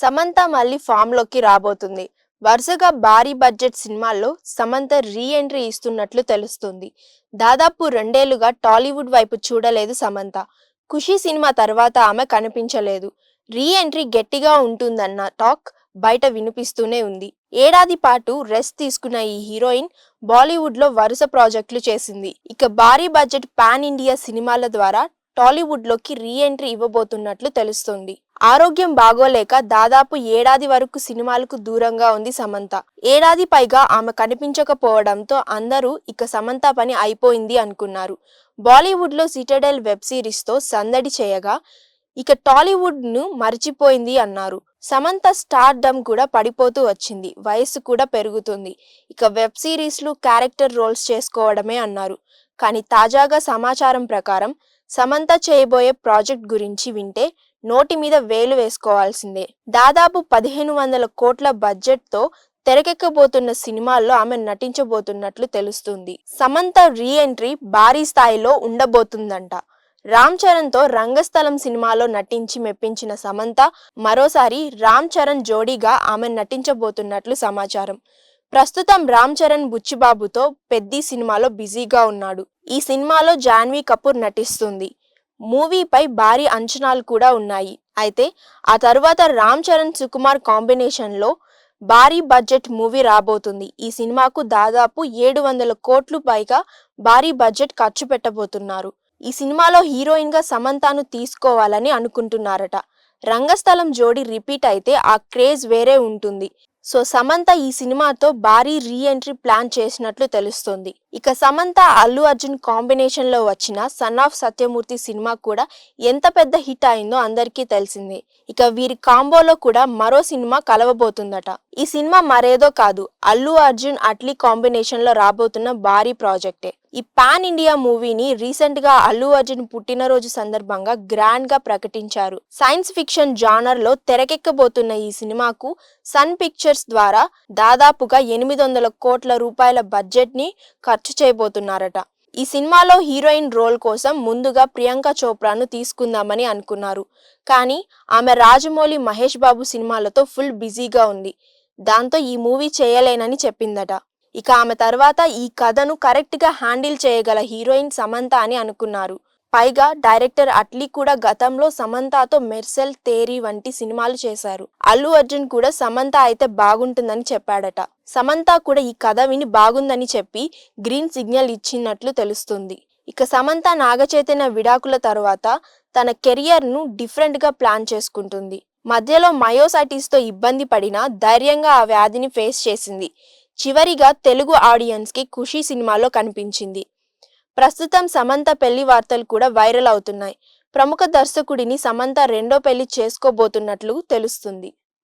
సమంత మళ్ళీ ఫామ్లోకి రాబోతుంది. వరుసగా భారీ బడ్జెట్ సినిమాల్లో సమంత రీ ఎంట్రీ ఇస్తున్నట్లు తెలుస్తుంది. దాదాపు రెండేళ్ళుగా టాలీవుడ్ వైపు చూడలేదు సమంత. ఖుషీ సినిమా తర్వాత ఆమె కనిపించలేదు. రీ ఎంట్రీ గట్టిగా ఉంటుందన్న టాక్ బయట వినిపిస్తూనే ఉంది. ఏడాది పాటు రెస్ట్ తీసుకున్న ఈ హీరోయిన్ బాలీవుడ్లో వరుస ప్రాజెక్టులు చేసింది. ఇక భారీ బడ్జెట్ పాన్ ఇండియా సినిమాల ద్వారా టాలీవుడ్లోకి రీ ఎంట్రీ ఇవ్వబోతున్నట్లు తెలుస్తుంది. ఆరోగ్యం బాగోలేక దాదాపు ఏడాది వరకు సినిమాలకు దూరంగా ఉంది సమంత. ఏడాది పైగా ఆమె కనిపించకపోవడంతో అందరూ ఇక సమంత పని అయిపోయింది అనుకున్నారు. బాలీవుడ్లో సిటడెల్ వెబ్ సిరీస్తో సందడి చేయగా ఇక టాలీవుడ్ను మర్చిపోయింది అన్నారు. సమంత స్టార్ డమ్ కూడా పడిపోతూ వచ్చింది వయస్సు కూడా పెరుగుతుంది. ఇక వెబ్ సిరీస్లు క్యారెక్టర్ రోల్స్ చేసుకోవడమే అన్నారు. కానీ తాజాగా సమాచారం ప్రకారం సమంత చేయబోయే ప్రాజెక్ట్ గురించి వింటే నోటి మీద వేలు వేసుకోవాల్సిందే. దాదాపు పదిహేను వందల కోట్ల బడ్జెట్తో తెరకెక్కబోతున్న సినిమాల్లో ఆమె నటించబోతున్నట్లు తెలుస్తుంది. సమంత రీ ఎంట్రీ భారీ స్థాయిలో ఉండబోతుందంట. రామ్ చరణ్తో రంగస్థలం సినిమాలో నటించి మెప్పించిన సమంత మరోసారి రామ్ చరణ్ జోడీగా ఆమె నటించబోతున్నట్లు సమాచారం. ప్రస్తుతం రామ్ చరణ్ బుచ్చిబాబుతో పెద్ది సినిమాలో బిజీగా ఉన్నాడు. ఈ సినిమాలో జాన్వీ కపూర్ నటిస్తుంది. మూవీపై భారీ అంచనాలు కూడా ఉన్నాయి. అయితే ఆ తరువాత రామ్ చరణ్ సుకుమార్ కాంబినేషన్లో భారీ బడ్జెట్ మూవీ రాబోతుంది. ఈ సినిమాకు దాదాపు ఏడు వందల కోట్లు పైగా భారీ బడ్జెట్ ఖర్చు పెట్టబోతున్నారు. ఈ సినిమాలో హీరోయిన్గా సమంతాను తీసుకోవాలని అనుకుంటున్నారట. రంగస్థలం జోడి రిపీట్ అయితే ఆ క్రేజ్ వేరే ఉంటుంది. సో సమంత ఈ సినిమాతో భారీ రీ ఎంట్రీ ప్లాన్ చేసినట్లు తెలుస్తుంది. ఇక సమంత అల్లు అర్జున్ కాంబినేషన్లో వచ్చిన సన్ ఆఫ్ సత్యమూర్తి సినిమా కూడా ఎంత పెద్ద హిట్ అయిందో అందరికీ తెలిసిందే. ఇక వీరి కాంబోలో కూడా మరో సినిమా కలవబోతుందట. ఈ సినిమా మరేదో కాదు అల్లు అర్జున్ అట్లీ కాంబినేషన్లో రాబోతున్న భారీ ప్రాజెక్టే ఈ పాన్ ఇండియా మూవీని రీసెంట్గా అల్లు అర్జున్ పుట్టినరోజు సందర్భంగా గ్రాండ్గా ప్రకటించారు. సైన్స్ ఫిక్షన్ జానర్లో తెరకెక్కబోతున్న ఈ సినిమాకు సన్ పిక్చర్స్ ద్వారా దాదాపుగా ఎనిమిది వందల కోట్ల రూపాయల బడ్జెట్ని ఖర్చు చేయబోతున్నారట. ఈ సినిమాలో హీరోయిన్ రోల్ కోసం ముందుగా ప్రియాంక చోప్రాను తీసుకుందామని అనుకున్నారు. కానీ ఆమె రాజమౌళి మహేష్ బాబు సినిమాలతో ఫుల్ బిజీగా ఉంది. దాంతో ఈ మూవీ చేయలేనని చెప్పిందట. ఇక ఆమె తర్వాత ఈ కథను కరెక్ట్గా హ్యాండిల్ చేయగల హీరోయిన్ సమంత అని అనుకున్నారు. పైగా డైరెక్టర్ అట్లీ కూడా గతంలో సమంతతో మెర్సెల్ తేరీ వంటి సినిమాలు చేశారు. అల్లు అర్జున్ కూడా సమంత అయితే బాగుంటుందని చెప్పాడట. సమంత కూడా ఈ కథ విని బాగుందని చెప్పి గ్రీన్ సిగ్నల్ ఇచ్చినట్లు తెలుస్తుంది. ఇక సమంత నాగచైతన్య విడాకుల తర్వాత తన కెరియర్ను డిఫరెంట్గా ప్లాన్ చేసుకుంటుంది. మధ్యలో మయోసైటీస్తో ఇబ్బంది పడినా ధైర్యంగా ఆ వ్యాధిని ఫేస్ చేసింది. చివరిగా తెలుగు ఆడియన్స్కి ఖుషీ సినిమాలో కనిపించింది. ప్రస్తుతం సమంత పెళ్ళి వార్తలు కూడా వైరల్ అవుతున్నాయి. ప్రముఖ దర్శకుడిని సమంత రెండో పెళ్ళి చేసుకోబోతున్నట్లు తెలుస్తుంది.